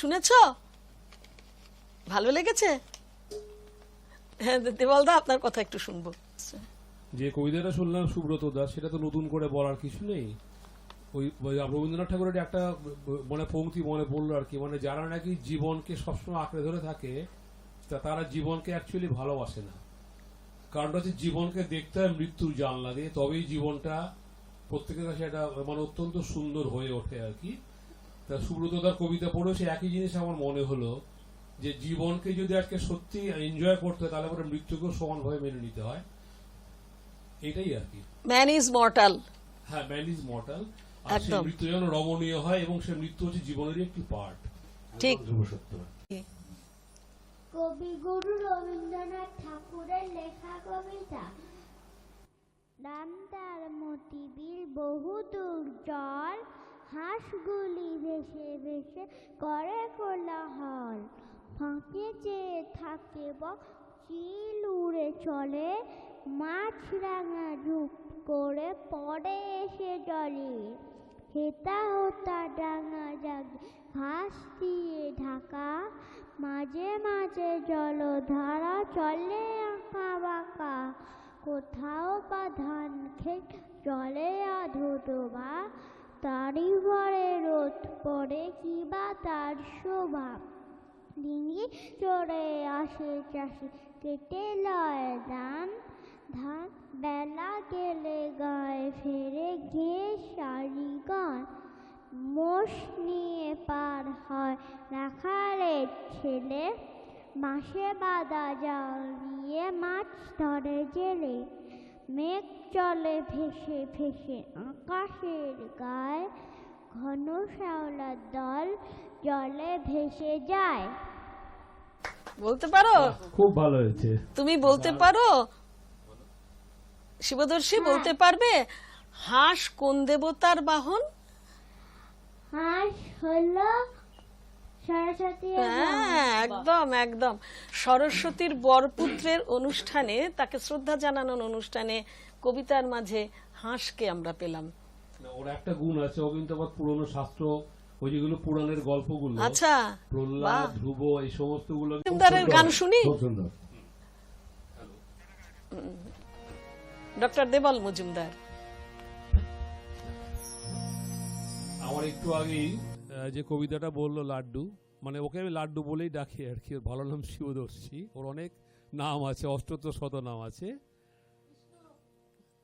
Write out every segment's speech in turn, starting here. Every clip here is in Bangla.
শুনেছ? ভালো লেগেছে? হ্যাঁ দেওয়ালদা, আপনার কথা একটু শুনব। যে কবিতাটা শুনলাম সুব্রত দাস, সেটা তো নতুন করে বলার কিছু নেই। ওই রবীন্দ্রনাথ ঠাকুরের একটা মানে পংক্তি মনে পড়ল আর কি। মানে যারা নাকি জীবনকে সবসময় আঁকড়ে ধরে থাকে, তা তারা জীবনকে অ্যাকচুয়ালি ভালোবাসে না। কারণটা হচ্ছে জীবনকে দেখতে হয় মৃত্যুর জানলা দিয়ে, তবেই জীবনটা প্রত্যেকের কাছে একটা মানে অত্যন্ত সুন্দর হয়ে ওঠে আর কি। তা সুব্রত দার কবিতা পড়েও সে একই জিনিস আমার মনে হলো যে জীবনকে যদি আজকে সত্যি এনজয় করতে হয় তাহলে পরে মৃত্যুকেও সমানভাবে মেনে নিতে হয়। এটাই আর কি। ম্যান ইজ মর্টাল হ্যাঁ ম্যান ইজ মর্টাল আর সেই মৃত্যু যেন রমণীয় হয় এবং সে মৃত্যু হচ্ছে জীবনেরই একটি পার্ট ঠিক। সত্য। কবিগুরু রবীন্দ্রনাথ ঠাকুরের লেখা কবিতা নাম তার মতিবিল বহু দূর জল হাঁসগুলি ভেসে ভেসে করে কোলাহল। ফাঁকে চেয়ে থাকে বক, চিল উড়ে চলে। মাছ রাঙা রূপ করে পড়ে এসে জলে। হেতা হোতা ডাঙা জাগে, ঘাস দিয়ে ঢাকা। মাঝে মাঝে জলধারা চলে আঁকা বাঁকা। কোথাও বা ধান ক্ষেত জলে আধো ডোবা তারই ভরে রোদ পড়ে কিবা তার শোভা? ডিঙি চড়ে আসে চাষি, কেটে লয় ধান। ধান বেলা গেলে গায়ে ফেরে গে সারি গান। মোষ নিয়ে পার হয় রাখালের ছেলে। মাসে বাঁধা জাল দিয়ে মাছ ধরে জেলে। মেঘ চলে ভেসে ভেসে আকাশের গায়ে ঘন শ্যাওলার দল জলে ভেসে যায়। বলতে পারো? খুব ভালো হয়েছে। তুমি বলতে পারো? শিবদর্শী বলতে পারবে হাঁস কোন দেবতার বাহন? হাঁস হলো হ্যাঁ একদম একদম। সরস্বতীর বরপুত্রের অনুষ্ঠানে তাকে শ্রদ্ধা জানানোর অনুষ্ঠানে কবিতার মাঝে হাঁসকে আমরা পেলাম। ওর একটা গুণ আছে ও কিন্তু আবার পুরনো শাস্ত্র ওই যেগুলো পুরাণের গল্পগুলো আচ্ছা। প্রহ্লাদ ধ্রুব এই সমস্তগুলো গান শুনি? ডক্টর দেবল মজুমদার। আমার একটু আগেই যে কবিতাটা বলল লাড্ডু মানে ওকে আমি লাড্ডু বলেই ডাকি আর কি, ওর ভালো নাম শিবদর্শী। ওর অনেক নাম আছে অষ্টত্র শত নাম আছে।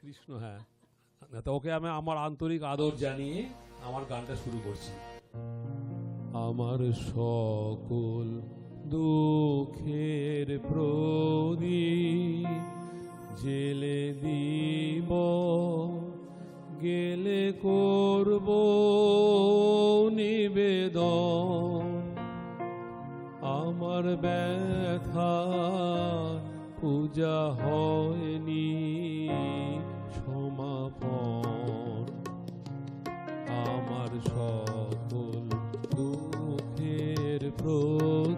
কৃষ্ণ হ্যাঁ। তো ওকে আমি আমার আন্তরিক আদর জানিয়ে আমার গানটা শুরু করছি। আমার সকল দুঃখের প্রদীপ জেলে দিব। গেলে করব নিবেদন। আমার ব্যথা পূজা হয়নি সমাপন। আমার সকল দুঃখের প্রদীপ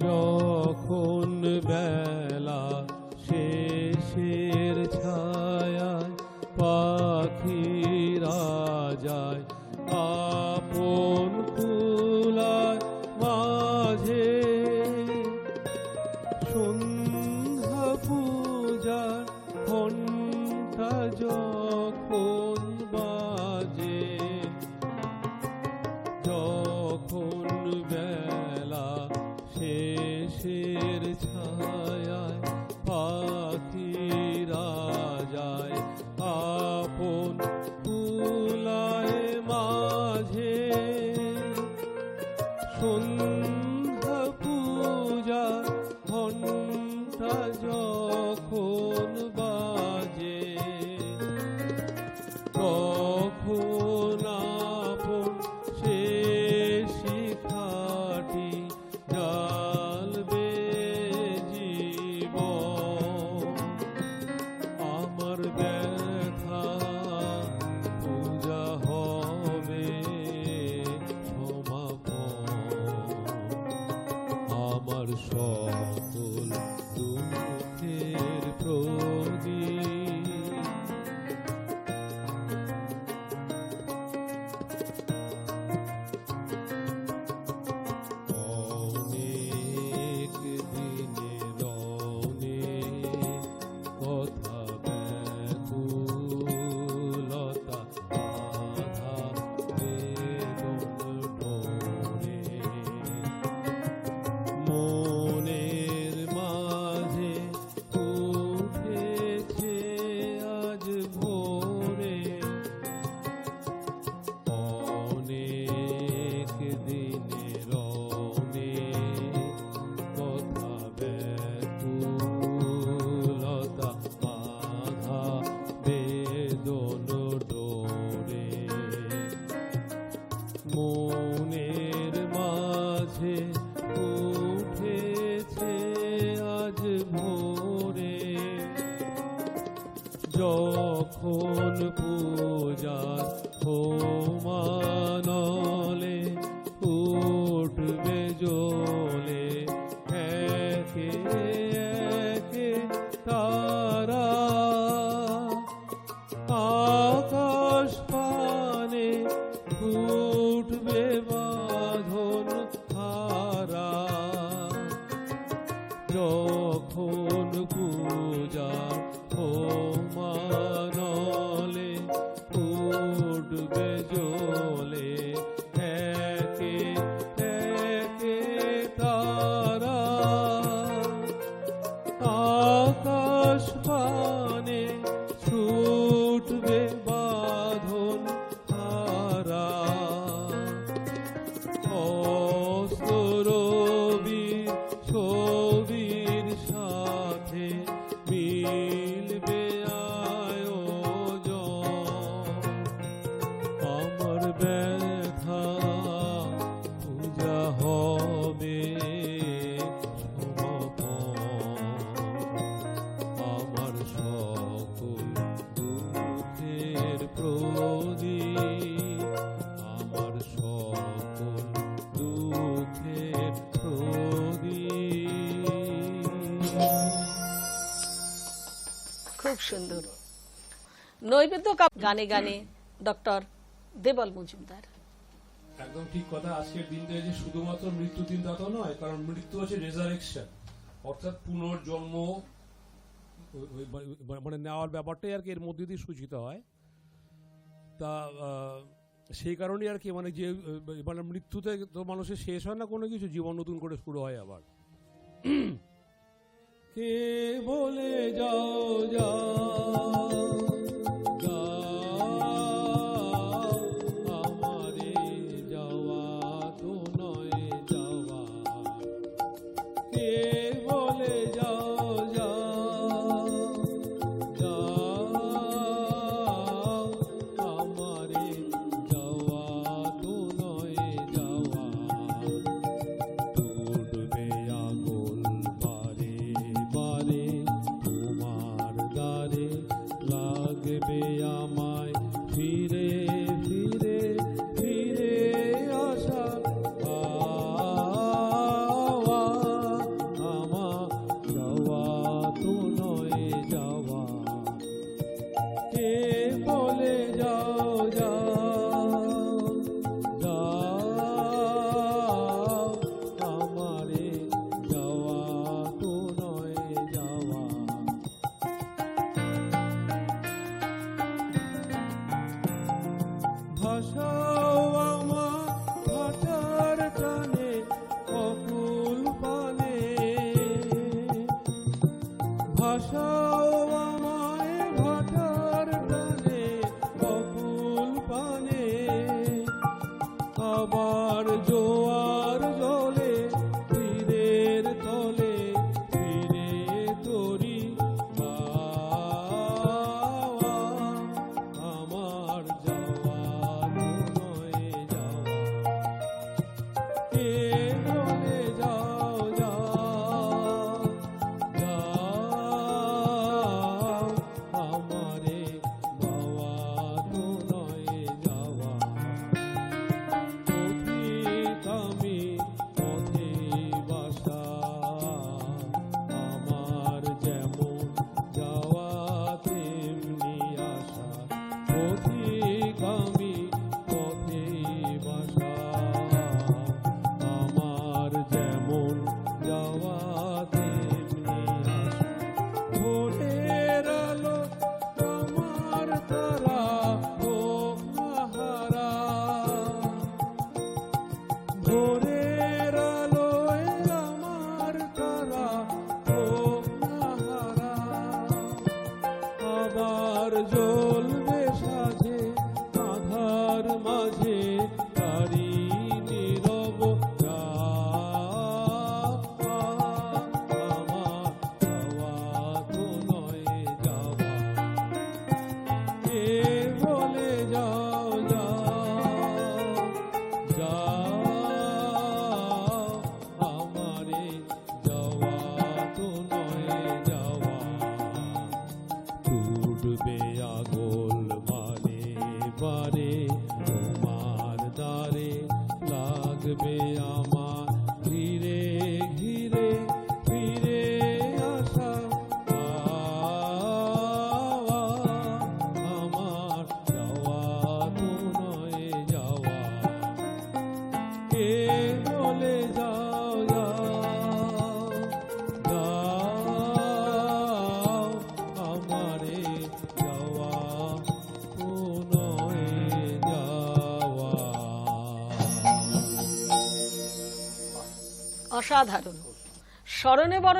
যখন বেলা শেষের ছায়ায় পাখিরা যায় আপন কুলায় মাঝে সন্ধ্যা পূজার ঘণ্টা যখন বাজে पूजा মনের মাঝে উঠেছে আজ ভোরে। যখন পূজা বলে সুন্দর। নৈবেদ্য গানে গানে ডক্টর দেবল মজুমদার। একদম ঠিক কথা, আজকের দিনটা যে শুধুমাত্র মৃত্যু দিন, তা তো নয়, কারণ মৃত্যু হচ্ছে রেজারেকশন অর্থাৎ পুনর্জন্ম মানে নেওয়ার ব্যাপারটাই আর কি এর মধ্যে দিয়ে সূচিত হয়। তা সেই কারণেই আর কি মানে যে মানে মৃত্যুতে তো মানুষের শেষ হয় না কোনো কিছু, জীবন নতুন করে শুরু হয় আবার। के बोले जाओ जाओ ಕೇ অসাধারণ। স্মরণে বরণে